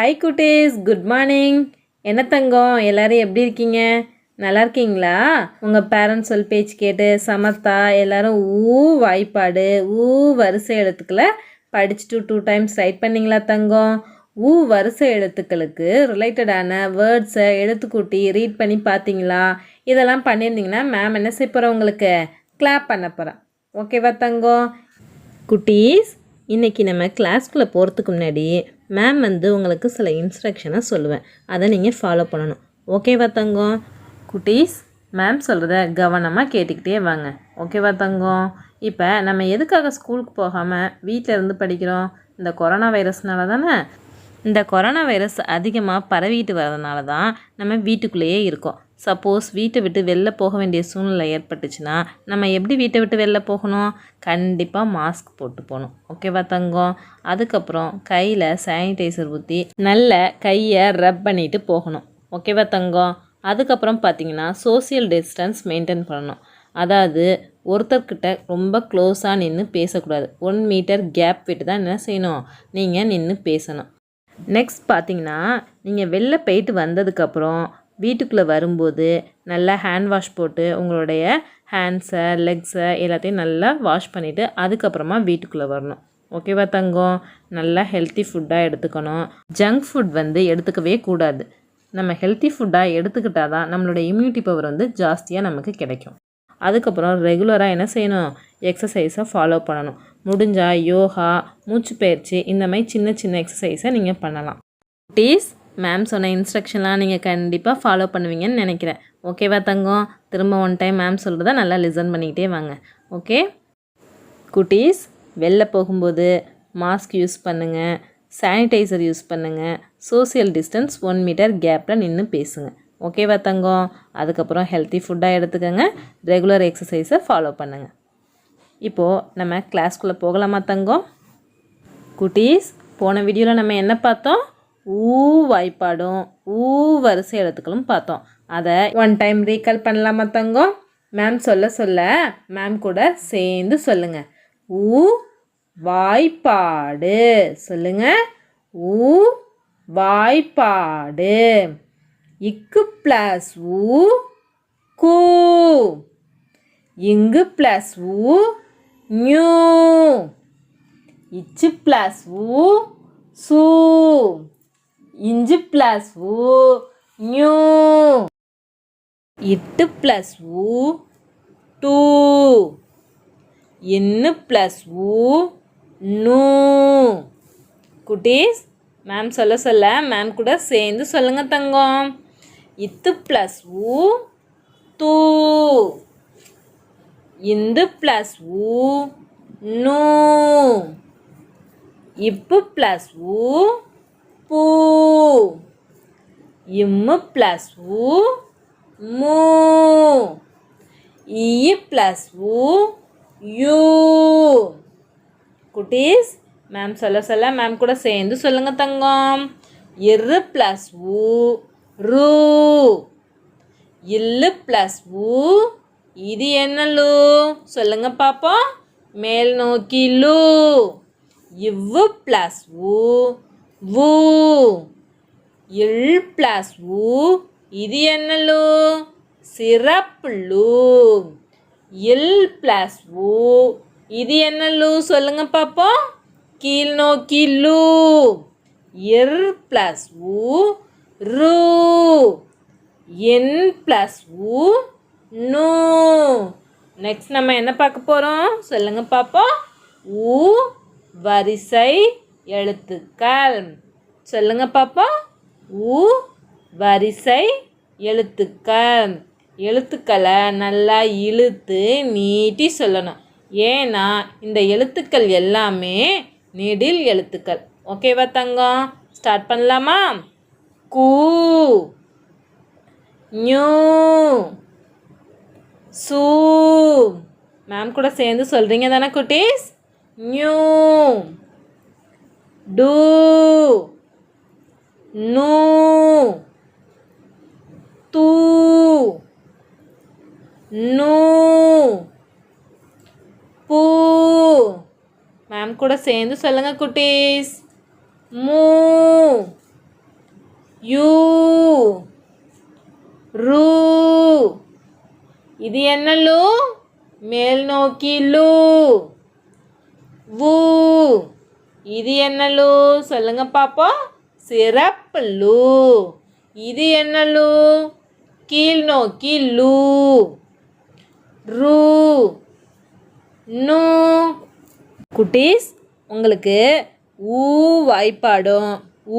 Hi குட்டீஸ். Good morning என்ன தங்கம்? எல்லோரும் எப்படி இருக்கீங்க? நல்லா இருக்கீங்களா? உங்கள் பேரண்ட்ஸ் சொல் பேச்சு கேட்டு சமத்தா எல்லோரும் ஊ வாய்ப்பாடு ஊ வரிசை எழுத்துக்களை படிச்சுட்டு டூ டைம்ஸ் ரைட் பண்ணீங்களா தங்கம்? ஊ வரிசை எழுத்துக்களுக்கு ரிலேட்டடான வேர்ட்ஸை எழுத்துக்கூட்டி ரீட் பண்ணி பார்த்தீங்களா? இதெல்லாம் பண்ணியிருந்தீங்கன்னா மேம் என்ன செய்ய போகிறேன் உங்களுக்கு? கிளாப் பண்ண போகிறேன் ஓகேவா தங்கம்? குட்டீஸ் இன்றைக்கி நம்ம கிளாஸ்க்குள்ளே போகிறதுக்கு முன்னாடி மேம் வந்து உங்களுக்கு சில இன்ஸ்ட்ரக்ஷனை சொல்லுவேன். அதை நீங்கள் ஃபாலோ பண்ணணும். ஓகேவா தங்கம்? குட்டீஸ் மேம் சொல்கிறத கவனமாக கேட்டுக்கிட்டே வாங்க. ஓகேவா தங்கம்? இப்போ நம்ம எதுக்காக ஸ்கூலுக்கு போகாமல் வீட்டில் இருந்து படிக்கிறோம்? இந்த கொரோனா வைரஸ்னால தானே? இந்த கொரோனா வைரஸ் அதிகமாக பரவிட்டு வரதுனால தான் நம்ம வீட்டுக்குள்ளேயே இருக்கோம். சப்போஸ் வீட்டை விட்டு வெளில போக வேண்டிய சூழ்நிலை ஏற்பட்டுச்சுன்னா நம்ம எப்படி வீட்டை விட்டு வெளில போகணும்? கண்டிப்பாக மாஸ்க் போட்டு போகணும். ஓகேவா தங்கம்? அதுக்கப்புறம் கையில் சானிடைசர் ஊற்றி நல்ல கையை ரப் பண்ணிட்டு போகணும். ஓகேவா தங்கம்? அதுக்கப்புறம் பார்த்தீங்கன்னா சோசியல் டிஸ்டன்ஸ் மெயின்டைன் பண்ணணும். அதாவது ஒருத்தர்கிட்ட ரொம்ப க்ளோஸாக நின்று பேசக்கூடாது. ஒன் மீட்டர் கேப் விட்டு தான் என்ன செய்யணும்? நீங்கள் நின்று பேசணும். நெக்ஸ்ட் பார்த்தீங்கன்னா நீங்கள் வெளில போயிட்டு வந்ததுக்கப்புறம் வீட்டுக்குள்ளே வரும்போது நல்லா ஹேண்ட் வாஷ் போட்டு உங்களுடைய ஹேண்ட்ஸை லெக்ஸை எல்லாத்தையும் நல்லா வாஷ் பண்ணிவிட்டு அதுக்கப்புறமா வீட்டுக்குள்ளே வரணும். ஓகேவா தங்கம்? நல்லா ஹெல்த்தி ஃபுட்டாக எடுத்துக்கணும். ஜங்க் ஃபுட் வந்து எடுத்துக்கவே கூடாது. நம்ம ஹெல்த்தி ஃபுட்டாக எடுத்துக்கிட்டால் தான் நம்மளோட இம்யூனிட்டி பவர் வந்து ஜாஸ்தியாக நமக்கு கிடைக்கும். அதுக்கப்புறம் ரெகுலராக என்ன செய்யணும்? எக்ஸசைஸை ஃபாலோ பண்ணணும். முடிஞ்சால் யோகா மூச்சு பயிற்சி இந்த மாதிரி சின்ன சின்ன எக்ஸசைஸை நீங்கள் பண்ணலாம். குட்டீஸ் மேம் சொன்ன இன்ஸ்ட்ரக்ஷன்லாம் நீங்கள் கண்டிப்பாக ஃபாலோ பண்ணுவீங்கன்னு நினைக்கிறேன். ஓகேவா தங்கம்? திரும்ப ஒன் டைம் மேம் சொல்கிறத நல்லா லிசன் பண்ணிக்கிட்டே வாங்க. ஓகே குட்டீஸ் வெளில போகும்போது மாஸ்க் யூஸ் பண்ணுங்கள் சானிடைசர் யூஸ் பண்ணுங்கள் சோஷியல் டிஸ்டன்ஸ் ஒன் மீட்டர் கேப்பில் நின்று பேசுங்க. ஓகேவா தங்கம்? அதுக்கப்புறம் ஹெல்த்தி ஃபுட்டாக எடுத்துக்கோங்க ரெகுலர் எக்ஸசைஸை ஃபாலோ பண்ணுங்கள் இப்போது நம்ம கிளாஸ்க்குள்ளே போகலாமா தங்கம்? குட்டீஸ் போன வீடியோவில் நம்ம என்ன பார்த்தோம்? ஊ வாய்ப்பாடும் ஊ வரிசை எழுத்துக்களும் பார்த்தோம். அதை ஒன் டைம் ரீகால் பண்ணலாமா தங்கம்? மேம் சொல்ல சொல்ல மேம் கூட சேர்ந்து சொல்லுங்க. ஊ வாய்ப்பாடு. சொல்லுங்க. ஊ வாய்ப்பாடு. இக்கு ப்ளஸ் ஊ கூ. இங்கு ப்ளஸ் ஊ நியூ இச்சு ப்ளஸ் ஊ சூ. இஞ்சு ப்ளஸ் ஊ நியூ இட்டு ப்ளஸ் ஊ டூ. இன்னு ப்ளஸ் ஊ நூ. குட்டீஸ் மேம் சொல்ல சொல்ல மேம் கூட சேர்ந்து சொல்லுங்க தங்கம். இத்து ப்ளஸ் ஊ தூ. இந்து ப்ளஸ் ஊ நூ. இப்பு ப்ளஸ் ஊ பூ. இம்மு ப்ளஸ் ஊ மூ. இ ப்ளஸ் ஊ யூ. குட்டீஸ் மேம் சொல்ல சொல்ல மேம் கூட சேர்ந்து சொல்லுங்க தங்கம். இரு ப்ளஸ் ஊ ரூ. இல்லு ப்ளஸ் ஊ இது என்ன லூ? சொல்லுங்க பாப்போம். மேல் நோக்கி லூ. இவ்வு ப்ளஸ் ஊ வூ. இல் ப்ளஸ் ஊ இது என்ன லூ? சிறப்பு லூ. இல் ப்ளஸ் ஊ இது என்ன லூ? சொல்லுங்க பாப்போம். கீழ் நோக்கி லூ. இர் ப்ளஸ் ஊ ரூ. என் ப்ளஸ் ஊ நூ. நெக்ஸ்ட் நம்ம என்ன பார்க்க போகிறோம் சொல்லுங்க பாப்போம். ஊ. வரிசை எழுத்துக்கள். சொல்லுங்க பாப்போம் ஊ வரிசை எழுத்துக்கள். எழுத்துக்களை நல்லா இழுத்து நீட்டி சொல்லணும். ஏன்னா இந்த எழுத்துக்கள் எல்லாமே நெடில் எழுத்துக்கள். ஓகேவா தங்கம்? ஸ்டார்ட் பண்ணலாமா? கூ நியூ சூ. மேம் கூட சேர்ந்து சொல்கிறீங்க தானே குட்டீஸ்? நியூ டூ நூ தூ நூ பூ மேம் கூட சேர்ந்து சொல்லுங்க குட்டீஸ் மூ யூ ரூ இது என்ன லூ மேல் நோக்கி லூ வு இது என்ன லூ? சொல்லுங்க பாப்போம் சிறப்பு லூ. இது என்ன லூ? கீழ் நோக்கி லூ. ரூ. நூ. குட்டீஸ் உங்களுக்கு ஊ வாய்ப்பாடும்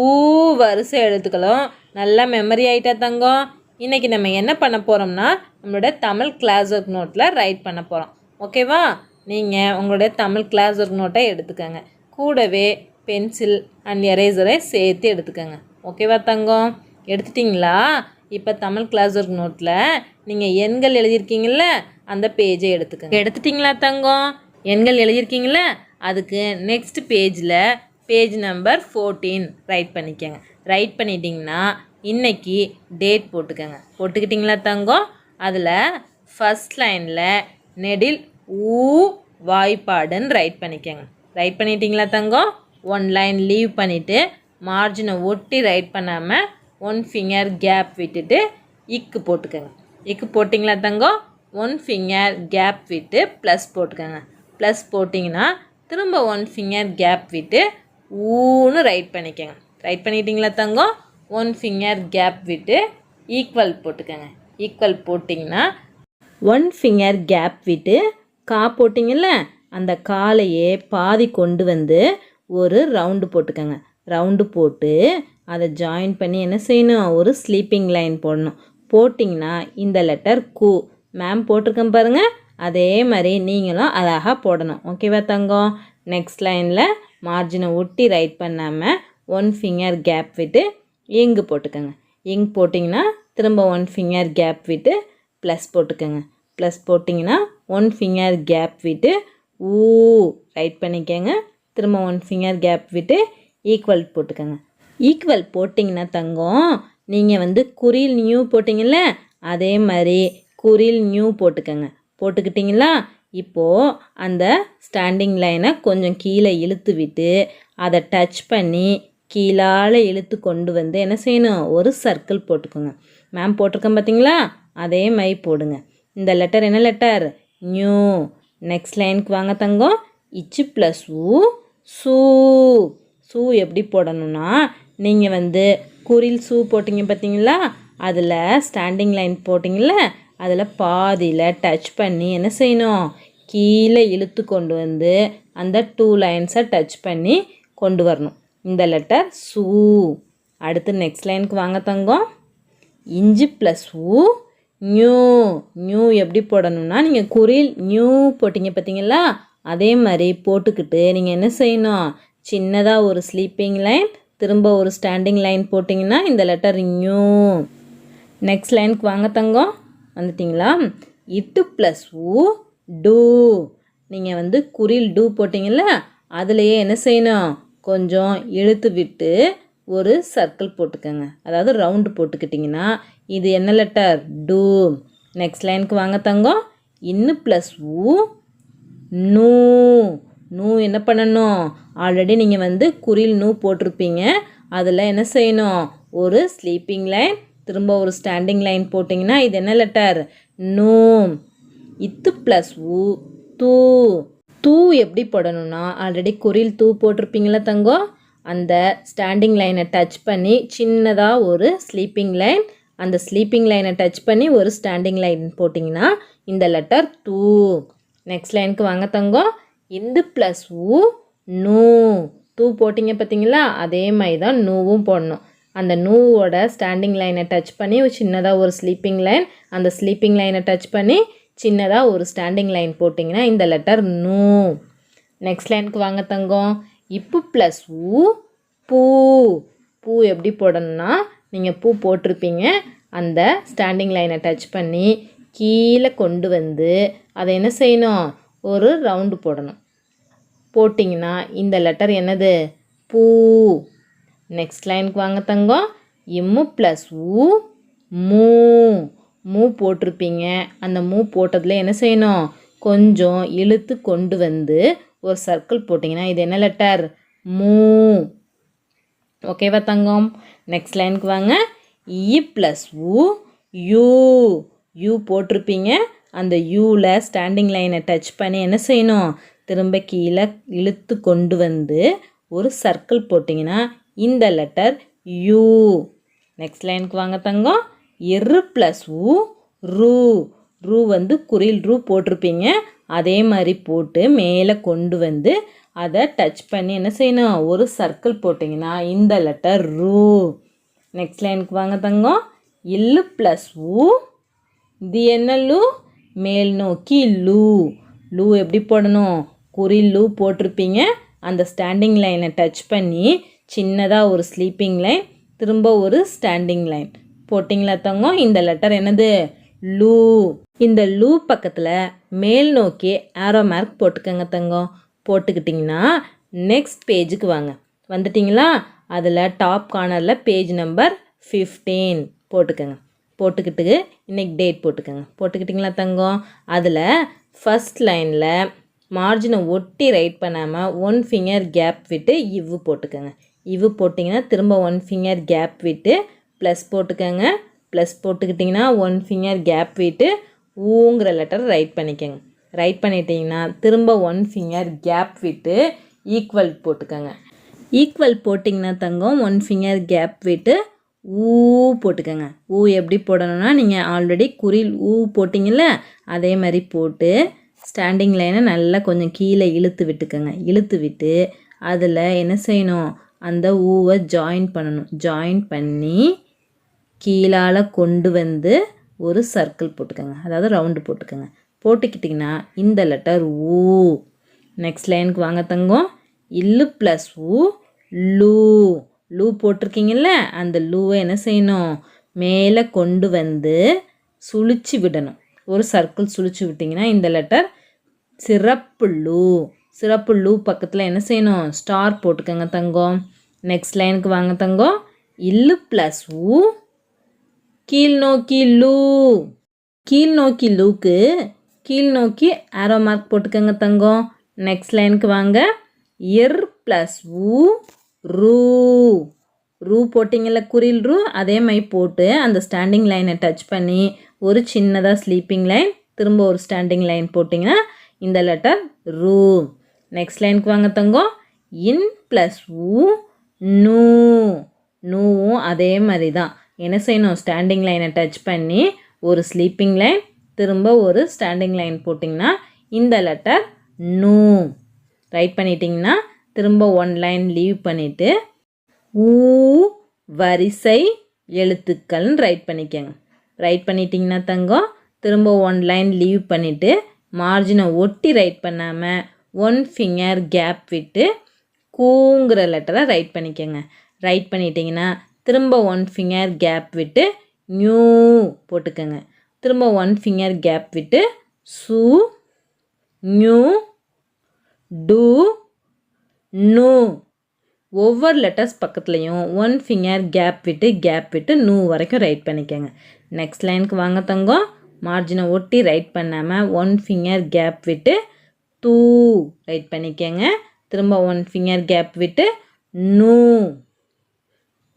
ஊ வரிசை எழுத்துக்களும் நல்லா மெமரி ஆயிட்டா தங்கம். இன்றைக்கி நம்ம என்ன பண்ண போகிறோம்னா நம்மளோட தமிழ் கிளாஸ் ஒர்க் நோட்டில் ரைட் பண்ண போகிறோம் ஓகேவா நீங்கள் உங்களுடைய தமிழ் கிளாஸ் ஒர்க் நோட்டை எடுத்துக்கோங்க. கூடவே பென்சில் அண்ட் எரேசரை சேர்த்து எடுத்துக்கோங்க. ஓகேவா தங்கம்? எடுத்துட்டிங்களா? இப்போ தமிழ் கிளாஸ் ஒர்க் நோட்டில் நீங்கள் எண்கள் எழுதியிருக்கீங்கள அந்த பேஜை எடுத்துக்கோங்க. எடுத்துட்டிங்களா தங்கம்? எண்கள் எழுதியிருக்கீங்கள அதுக்கு நெக்ஸ்ட் பேஜில் பேஜ் நம்பர் ஃபோர்டீன் ரைட் பண்ணிக்கோங்க. ரைட் பண்ணிட்டீங்கன்னா இன்னைக்கு டேட் போட்டுக்கோங்க. போட்டுக்கிட்டிங்களா தங்கம்? அதில் ஃபஸ்ட் லைனில் நெடில் ஊ வாய்ப்பாடுன்னு ரைட் பண்ணிக்கோங்க. ரைட் பண்ணிட்டீங்களா தங்கம்? ஒன் லைன் லீவ் பண்ணிவிட்டு மார்ஜினை ஒட்டி ரைட் பண்ணாமல் ஒன் ஃபிங்கர் கேப் விட்டுட்டு இக்கு போட்டுக்கோங்க. இக்கு போட்டிங்களா தங்கம்? ஒன் ஃபிங்கர் கேப் விட்டு ப்ளஸ் போட்டுக்கோங்க. ப்ளஸ் போட்டிங்கன்னா திரும்ப ஒன் ஃபிங்கர் கேப் விட்டு ஊன்னு ரைட் பண்ணிக்கோங்க. ரைட் பண்ணிட்டீங்களா தங்கம்? ஒன் ஃபிங்கர் கேப் விட்டு ஈக்குவல் போட்டுக்கோங்க. ஈக்குவல் போட்டிங்கன்னா ஒன் ஃபிங்கர் கேப் விட்டு கா போட்டிங்கல்ல? அந்த காலையே பாதி கொண்டு வந்து ஒரு ரவுண்டு போட்டுக்கோங்க. ரவுண்டு போட்டு அதை ஜாயின் பண்ணி என்ன செய்யணும்? ஒரு ஸ்லீப்பிங் லைன் போடணும். போட்டிங்கன்னா இந்த லெட்டர் கூ மேம் போட்டிருக்கேன் பாருங்கள் அதே மாதிரி நீங்களும் அழகாக போடணும். ஓகேவா தங்கம்? நெக்ஸ்ட் லைனில் மார்ஜினை ஒட்டி ரைட் பண்ணாமல் ஒன் ஃபிங்கர் கேப் விட்டு இங்கு போட்டுக்கோங்க. இங்கு போட்டிங்கன்னா திரும்ப ஒன் ஃபிங்கர் கேப் விட்டு ப்ளஸ் போட்டுக்கோங்க. ப்ளஸ் போட்டிங்கன்னா ஒன் ஃபிங்கர் கேப் விட்டு ஊ ரைட் பண்ணிக்கோங்க. திரும்ப ஒன் ஃபிங்கர் கேப் விட்டு ஈக்குவல் போட்டுக்கோங்க. ஈக்குவல் போட்டிங்கன்னா தங்கம் நீங்கள் வந்து குறில் நியூ போட்டிங்கல்ல அதே மாதிரி குறில் நியூ போட்டுக்கோங்க. போட்டுக்கிட்டிங்களா? இப்போது அந்த ஸ்டாண்டிங் லைனை கொஞ்சம் கீழே இழுத்து விட்டு அதை டச் பண்ணி கீழால் இழுத்து கொண்டு வந்து என்ன செய்யணும்? ஒரு சர்க்கிள் போட்டுக்கோங்க. மேம் போட்டிருக்கேன் பார்த்தீங்களா அதே மாதிரி போடுங்க. இந்த லெட்டர் என்ன லெட்டர் நியூ நெக்ஸ்ட் லைனுக்கு வாங்க தங்கம். இச்சு ப்ளஸ் ஊ சூ. சூ எப்படி போடணும்னா நீங்கள் வந்து குரில் சூ போட்டிங்க பார்த்தீங்களா? அதில் ஸ்டாண்டிங் லைன் போட்டிங்கள அதில் பாதியில் டச் பண்ணி என்ன செய்யணும்? கீழே இழுத்து கொண்டு வந்து அந்த டூ லைன்ஸை டச் பண்ணி கொண்டு வரணும். இந்த லெட்டர் சூ. அடுத்து நெக்ஸ்ட் லைனுக்கு வாங்க தங்கம். இஞ்சி ப்ளஸ் ஊ நியூ நியூ எப்படி போடணும்னா நீங்கள் குறில் நியூ போட்டிங்க பார்த்தீங்களா அதே மாதிரி போட்டுக்கிட்டு நீங்கள் என்ன செய்யணும்? சின்னதாக ஒரு ஸ்லீப்பிங் லைன் திரும்ப ஒரு ஸ்டாண்டிங் லைன் போட்டிங்கன்னா இந்த லெட்டர் நியூ நெக்ஸ்ட் லைனுக்கு வாங்க தங்கம். வந்துட்டிங்களா? இட்டு ப்ளஸ் ஊ டூ நீங்கள் வந்து குறில் டூ போட்டிங்கல்ல அதுலேயே என்ன செய்யணும்? கொஞ்சம் இழுத்து விட்டு ஒரு சர்க்கிள் போட்டுக்கோங்க. அதாவது ரவுண்டு போட்டுக்கிட்டிங்கன்னா இது என்ன லெட்டர் டூ நெக்ஸ்ட் லைனுக்கு வாங்க தங்கம். இன்னு ப்ளஸ் ஊ நூ நூ என்ன பண்ணணும்? ஆல்ரெடி நீங்கள் வந்து குரில் நூ போட்டிருப்பீங்க. அதில் என்ன செய்யணும்? ஒரு ஸ்லீப்பிங் லைன் திரும்ப ஒரு ஸ்டாண்டிங் லைன் போட்டிங்கன்னா இது என்ன லெட்டர் நூ இத்து ப்ளஸ் ஊ தூ தூ எப்படி போடணும்னா ஆல்ரெடி குரில் தூ போட்டிருப்பீங்களா தங்கம். அந்த ஸ்டாண்டிங் லைனை டச் பண்ணி சின்னதாக ஒரு ஸ்லீப்பிங் லைன் அந்த ஸ்லீப்பிங் லைனை டச் பண்ணி ஒரு ஸ்டாண்டிங் லைன் போட்டிங்கன்னா இந்த லெட்டர் தூ நெக்ஸ்ட் லைனுக்கு வாங்க தங்கம். இந்து ப்ளஸ் ஊ நூ தூ போட்டிங்க பார்த்தீங்களா? அதே மாதிரி தான் நூவும் போடணும். அந்த நூவோட ஸ்டாண்டிங் லைனை டச் பண்ணி ஒரு சின்னதாக ஒரு ஸ்லீப்பிங் லைன் அந்த ஸ்லீப்பிங் லைனை டச் பண்ணி சின்னதாக ஒரு ஸ்டாண்டிங் லைன் போட்டிங்கன்னா இந்த லெட்டர் நூ நெக்ஸ்ட் லைனுக்கு வாங்க தங்கம். இப்பு ப்ளஸ் ஊ பூ. பூ எப்படி போடணும்னா நீங்கள் பூ போட்டிருப்பீங்க. அந்த ஸ்டாண்டிங் லைனை டச் பண்ணி கீழே கொண்டு வந்து அதை என்ன செய்யணும்? ஒரு ரவுண்டு போடணும். போட்டிங்கன்னா இந்த லெட்டர் என்னது? பூ. நெக்ஸ்ட் லைனுக்கு வாங்க தங்கம். இம்மு ப்ளஸ் ஊ மூ. மூ போட்டிருப்பீங்க. அந்த மூ போட்டதில் என்ன செய்யணும்? கொஞ்சம் இழுத்து கொண்டு வந்து ஒரு சர்க்கிள் போட்டிங்கன்னா இது என்ன லெட்டர் மூ. ஓகேவா தங்கம்? நெக்ஸ்ட் லைனுக்கு வாங்க. இ ப்ளஸ் உ யூ யூ போட்டிருப்பீங்க. அந்த யூவில் ஸ்டாண்டிங் லைனை டச் பண்ணி என்ன செய்யணும்? திரும்ப கீழே இழுத்து கொண்டு வந்து ஒரு சர்க்கிள் போட்டிங்கன்னா இந்த லெட்டர் யூ நெக்ஸ்ட் லைனுக்கு வாங்க தங்கம். எரு ப்ளஸ் உ ரூ ரூ வந்து குறில் ரூ போட்டிருப்பீங்க. அதே மாதிரி போட்டு மேலே கொண்டு வந்து அதை டச் பண்ணி என்ன செய்யணும்? ஒரு சர்க்கிள் போட்டிங்கன்னா இந்த லெட்டர் ரூ நெக்ஸ்ட் லைனுக்கு வாங்க தங்கம். இல்லு ப்ளஸ் ஊ இது என்ன லூ மேல் நோக்கி லூ லூ எப்படி போடணும்? குறி லூ போட்டிருப்பீங்க. அந்த ஸ்டாண்டிங் லைனை டச் பண்ணி சின்னதாக ஒரு ஸ்லீப்பிங் லைன் திரும்ப ஒரு ஸ்டாண்டிங் லைன் போட்டிங்களா தங்கம்? இந்த லெட்டர் என்னது? லூ. இந்த லூ பக்கத்தில் மேல் நோக்கி ஆரோ மார்க் போட்டுக்கோங்க தங்கம். போட்டுக்கிட்டிங்கன்னா நெக்ஸ்ட் பேஜுக்கு வாங்க. வந்துட்டிங்களா? அதில் டாப் கார்னரில் பேஜ் நம்பர் ஃபிஃப்டீன் போட்டுக்கோங்க. போட்டுக்கிட்டு இன்னைக்கு டேட் போட்டுக்கோங்க. போட்டுக்கிட்டிங்களா தங்கம்? அதில் ஃபஸ்ட் லைனில் மார்ஜினை ஒட்டி ரைட் பண்ணாமல் ஒன் ஃபிங்கர் கேப் விட்டு இவ்வு போட்டுக்கோங்க. இவ்வு போட்டிங்கன்னா திரும்ப ஒன் ஃபிங்கர் கேப் விட்டு ப்ளஸ் போட்டுக்கோங்க. ப்ளஸ் போட்டுக்கிட்டிங்கன்னா ஒன் ஃபிங்கர் கேப் விட்டு ஊங்கிற லெட்டர் ரைட் பண்ணிக்கோங்க. ரைட் பண்ணிட்டீங்கன்னா திரும்ப ஒன் ஃபிங்கர் கேப் விட்டு ஈக்குவல் போட்டுக்கோங்க. ஈக்குவல் போட்டிங்கன்னா தங்கம் ஒன் ஃபிங்கர் கேப் விட்டு ஊ போட்டுக்கோங்க. ஊ எப்படி போடணும்னா நீங்கள் ஆல்ரெடி குறில் ஊ போட்டிங்கல்ல அதே மாதிரி போட்டு ஸ்டாண்டிங் லைனை நல்லா கொஞ்சம் கீழே இழுத்து விட்டுக்கோங்க. இழுத்து விட்டு அதில் என்ன செய்யணும்? அந்த ஊவை ஜாயின் பண்ணணும். ஜாயின் பண்ணி கீழால் கொண்டு வந்து ஒரு சர்க்கிள் போட்டுக்கோங்க. அதாவது ரவுண்டு போட்டுக்கோங்க. போட்டுக்கிட்டிங்கன்னா இந்த லெட்டர் ஊ நெக்ஸ்ட் லைனுக்கு வாங்க தங்கம். இல்லு ப்ளஸ் ஊ லூ. லூ போட்டிருக்கீங்கல்ல அந்த லூவை என்ன செய்யணும்? மேலே கொண்டு வந்து சுழிச்சு விடணும். ஒரு சர்க்கிள் சுழிச்சு விட்டிங்கன்னா இந்த லெட்டர் சிறப்பு லூ. சிறப்பு லூ பக்கத்தில் என்ன செய்யணும்? ஸ்டார் போட்டுக்கோங்க தங்கம். நெக்ஸ்ட் லைனுக்கு வாங்க தங்கம். இல்லு ப்ளஸ் ஊ கீழ் நோக்கி லூ. கீழ் நோக்கி லூக்கு. கீழ் நோக்கி ஆரோ மார்க் போட்டுக்கோங்க தங்கம். நெக்ஸ்ட் லைனுக்கு வாங்க. இர் ப்ளஸ் ஊ ரூ. ரூ போட்டிங்கல்ல குரில் ரூ. அதே மாதிரி போட்டு அந்த ஸ்டாண்டிங் லைனை டச் பண்ணி ஒரு சின்னதாக ஸ்லீப்பிங் லைன் திரும்ப ஒரு ஸ்டாண்டிங் லைன் போட்டிங்கன்னா இந்த லெட்டர் ரூ. நெக்ஸ்ட் லைனுக்கு வாங்க தங்கம். இன் ப்ளஸ் ஊ நூ. நூவும் அதே மாதிரி தான். என்ன செய்யணும்? ஸ்டாண்டிங் லைனை டச் பண்ணி ஒரு ஸ்லீப்பிங் லைன் திரும்ப ஒரு ஸ்டாண்டிங் லைன் போட்டிங்கன்னா இந்த லெட்டர் நூ ரைட் பண்ணிட்டிங்கன்னா திரும்ப ஒன் லைன் லீவ் பண்ணிவிட்டு ஊ வரிசை எழுத்துக்கள்னு ரைட் பண்ணிக்கோங்க. ரைட் பண்ணிட்டிங்கன்னா தங்கம் திரும்ப ஒன் லைன் லீவ் பண்ணிவிட்டு மார்ஜினை ஒட்டி ரைட் பண்ணாமல் ஒன் ஃபிங்கர் கேப் விட்டு கூங்கிற லெட்டரை ரைட் பண்ணிக்கோங்க. ரைட் பண்ணிட்டிங்கன்னா திரும்ப ஒன் ஃபிங்கர் கேப் விட்டு நியூ போட்டுக்கோங்க. திரும்ப ஒன் ஃபிங்கர் கேப் விட்டு சு நியூ டூ நூ ஒவ்வொரு லெட்டர்ஸ் பக்கத்துலேயும் ஒன் ஃபிங்கர் கேப் விட்டு கேப் விட்டு நூ வரைக்கும் ரைட் பண்ணிக்கோங்க. நெக்ஸ்ட் லைனுக்கு வாங்க தங்கம். மார்ஜினை ஒட்டி ரைட் பண்ணாமல் ஒன் ஃபிங்கர் கேப் விட்டு தூ ரைட் பண்ணிக்கோங்க. திரும்ப ஒன் ஃபிங்கர் கேப் விட்டு நூ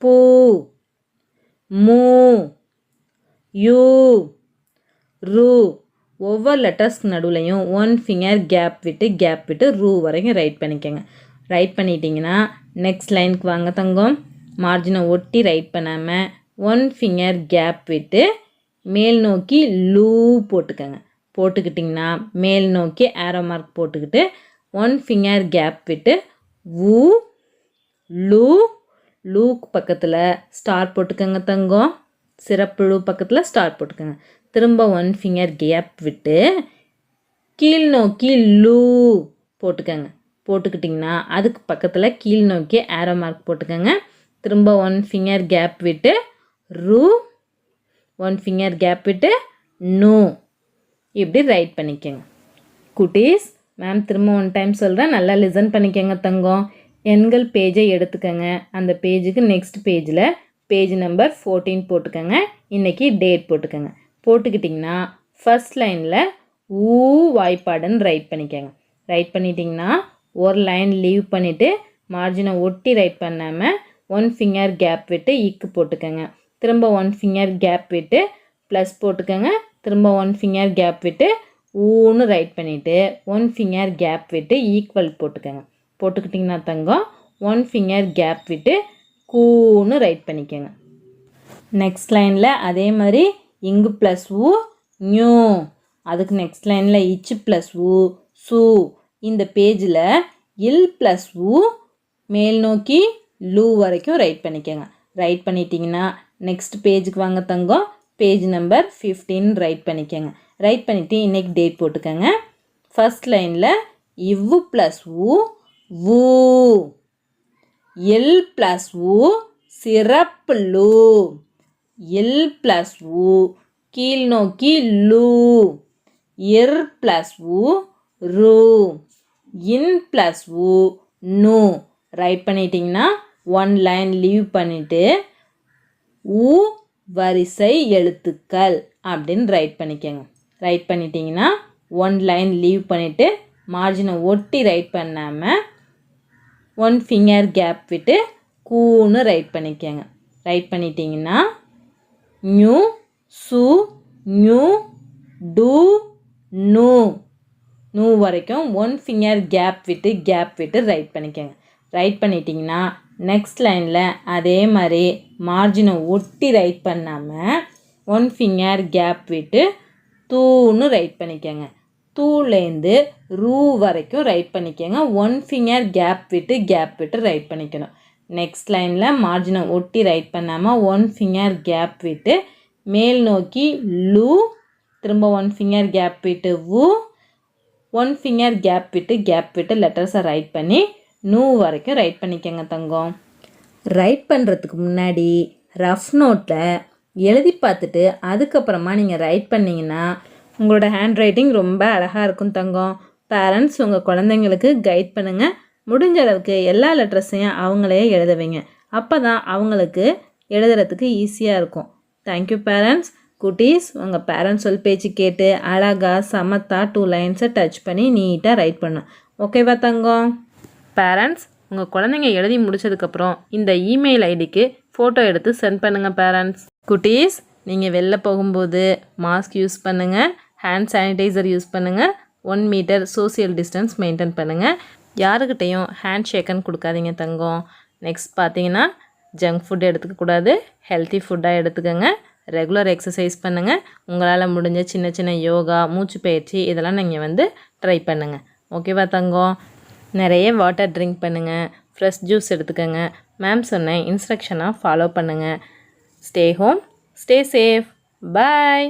பூ மூ யூ ரூ. ஒவ்வொரு லெட்டர்ஸ்க்கு நடுவுலையும் ஒன் ஃபிங்கர் கேப் விட்டு கேப் விட்டு ரூ வரைக்கும் ரைட் பண்ணிக்கோங்க. ரைட் பண்ணிட்டீங்கன்னா நெக்ஸ்ட் லைனுக்கு வாங்க தங்கம். மார்ஜினை ஒட்டி ரைட் பண்ணாமல் ஒன் ஃபிங்கர் கேப் விட்டு மேல் நோக்கி லூ போட்டுக்கோங்க. போட்டுக்கிட்டிங்கன்னா மேல் நோக்கி ஆரோ மார்க் போட்டுக்கிட்டு ஒன் ஃபிங்கர் கேப் விட்டு ஊ லூ லூக்கு பக்கத்தில் ஸ்டார் போட்டுக்கோங்க தங்கம். சிறப்பு லூ பக்கத்தில் ஸ்டார் போட்டுக்கோங்க. திரும்ப ஒன் ஃபிங்கர் கேப் விட்டு கீழ் நோக்கி லூ போட்டுக்கோங்க. போட்டுக்கிட்டிங்கன்னா அதுக்கு பக்கத்தில் கீழ் நோக்கி ஆரோ மார்க் போட்டுக்கோங்க. திரும்ப ஒன் ஃபிங்கர் கேப் விட்டு ரூ ஒன் ஃபிங்கர் கேப் விட்டு நூ இப்படி ரைட் பண்ணிக்கோங்க. குட்டீஸ் மேம் திரும்ப ஒன் டைம் சொல்கிறேன் நல்லா லிசன் பண்ணிக்கோங்க தங்கம். எண்கள் பேஜை எடுத்துக்கோங்க. அந்த பேஜுக்கு நெக்ஸ்ட் பேஜில் பேஜ் நம்பர் ஃபோர்டீன் போட்டுக்கோங்க. இன்றைக்கி டேட் போட்டுக்கோங்க. போட்டுக்கிட்டிங்கன்னா ஃபஸ்ட் லைனில் ஊ வாய்ப்பாடுன்னு ரைட் பண்ணிக்கோங்க. ரைட் பண்ணிட்டிங்கன்னா ஒரு லைன் லீவ் பண்ணிவிட்டு மார்ஜினை ஒட்டி ரைட் பண்ணாமல் ஒன் ஃபிங்கர் கேப் விட்டு இக்கு போட்டுக்கோங்க. திரும்ப ஒன் ஃபிங்கர் கேப் விட்டு ப்ளஸ் போட்டுக்கோங்க. திரும்ப ஒன் ஃபிங்கர் கேப் விட்டு ஊன்னு ரைட் பண்ணிவிட்டு ஒன் ஃபிங்கர் கேப் விட்டு ஈக்குவல் போட்டுக்கோங்க. போட்டுக்கிட்டிங்கன்னா தங்கம் ஒன் ஃபிங்கர் கேப் விட்டு கூன்னு ரைட் பண்ணிக்கோங்க. நெக்ஸ்ட் லைனில் அதே மாதிரி இங்கு ப்ளஸ் ஊ நியூ அதுக்கு நெக்ஸ்ட் லைனில் இச்சு ப்ளஸ் ஊ சு. இந்த பேஜில் இல் ப்ளஸ் ஊ மேல் நோக்கி லூ வரைக்கும் ரைட் பண்ணிக்கோங்க. ரைட் பண்ணிட்டீங்கன்னா நெக்ஸ்ட் பேஜுக்கு வாங்க தங்கம் பேஜ் நம்பர் ஃபிஃப்டீன் ரைட் பண்ணிக்கோங்க. ரைட் பண்ணிவிட்டு இன்றைக்கி டேட் போட்டுக்கோங்க. ஃபஸ்ட் லைனில் இவ்வு ப்ளஸ் ஊ ஊ. எல் ப்ளஸ் ஊ சிறப்பு லூ. எல் ப்ளஸ் ஊ கீழ் நோக்கி லூ. இர் ப்ளஸ் ஊ ரூ. இன் ப்ளஸ் ஊ நூ. ரைட் பண்ணிட்டீங்கன்னா ஒன் லைன் லீவ் பண்ணிவிட்டு ஊ வரிசை எழுத்துக்கள் அப்படின்னு ரைட் பண்ணிக்கோங்க. ரைட் பண்ணிட்டீங்கன்னா ஒன் லைன் லீவ் பண்ணிவிட்டு மார்ஜினை ஒட்டி ரைட் பண்ணாமல் ஒன் ஃபிங்கர் கேப் விட்டு கூன்னு ரைட் பண்ணிக்கோங்க. ரைட் பண்ணிட்டீங்கன்னா நியூ சு நியூ டு நூ. நூ வரைக்கும் ஒன் ஃபிங்கர் கேப் விட்டு கேப் விட்டு ரைட் பண்ணிக்கோங்க. ரைட் பண்ணிட்டீங்கன்னா நெக்ஸ்ட் லைனில் அதே மாதிரி மார்ஜினை ஒட்டி ரைட் பண்ணாமல் ஒன் ஃபிங்கர் கேப் விட்டு தூன்னு ரைட் பண்ணிக்கோங்க. தூலேருந்து ரூ வரைக்கும் ரைட் பண்ணிக்கோங்க. ஒன் ஃபிங்கர் கேப் விட்டு கேப் விட்டு ரைட் பண்ணிக்கணும். நெக்ஸ்ட் லைனில் மார்ஜினை ஒட்டி ரைட் பண்ணாமல் ஒன் ஃபிங்கர் கேப் விட்டு மேல் நோக்கி லூ திரும்ப ஒன் ஃபிங்கர் கேப் விட்டு வு ஒன் ஃபிங்கர் கேப் விட்டு கேப் விட்டு லெட்டர்ஸை ரைட் பண்ணி நூ வரைக்கும் ரைட் பண்ணிக்கோங்க தங்கம். ரைட் பண்ணுறதுக்கு முன்னாடி ரஃப் நோட்டில் எழுதி பார்த்துட்டு அதுக்கப்புறமா நீங்கள் ரைட் பண்ணிங்கன்னா உங்களோட ஹேண்ட் ரைட்டிங் ரொம்ப அழகாக இருக்கும் தங்கம். பேரண்ட்ஸ் உங்கள் குழந்தைங்களுக்கு கைட் பண்ணுங்கள் முடிஞ்ச அளவுக்கு எல்லா லெட்டர்ஸையும் அவங்களே எழுத வைங்க. அப்போ தான் அவங்களுக்கு எழுதுறதுக்கு ஈஸியாக இருக்கும். தேங்க்யூ பேரண்ட்ஸ் குட்டீஸ் உங்கள் பேரண்ட்ஸ் சொல் பேச்சு கேட்டு அழகாக சமத்தா டூ லைன்ஸை டச் பண்ணி நீட்டாக ரைட் பண்ணும் ஓகேவா தங்கம்? பேரண்ட்ஸ் உங்கள் குழந்தைங்க எழுதி முடிச்சதுக்கப்புறம் இந்த இமெயில் ஐடிக்கு ஃபோட்டோ எடுத்து சென்ட் பண்ணுங்கள் பேரண்ட்ஸ் குட்டீஸ் நீங்கள் வெளில போகும்போது மாஸ்க் யூஸ் பண்ணுங்கள் ஹேண்ட் சானிடைசர் யூஸ் பண்ணுங்கள் one metre social distance maintain பண்ணுங்கள் யாருக்கிட்டேயும் ஹேண்ட் ஷேக்கன் கொடுக்காதீங்க தங்கம். நெக்ஸ்ட் பார்த்தீங்கன்னா ஜங்க் ஃபுட் எடுத்துக்கக்கூடாது ஹெல்த்தி ஃபுட்டாக எடுத்துக்கோங்க. ரெகுலர் எக்ஸசைஸ் பண்ணுங்கள் உங்களால் முடிஞ்ச சின்ன சின்ன யோகா மூச்சு பயிற்சி இதெல்லாம் நீங்கள் வந்து ட்ரை பண்ணுங்கள் ஓகேவா தங்கம்? நிறைய வாட்டர் ட்ரிங்க் பண்ணுங்கள் ஃப்ரெஷ் ஜூஸ் எடுத்துக்கோங்க. மேம் சொன்ன இன்ஸ்ட்ரக்ஷனாக ஃபாலோ பண்ணுங்கள் stay home stay safe bye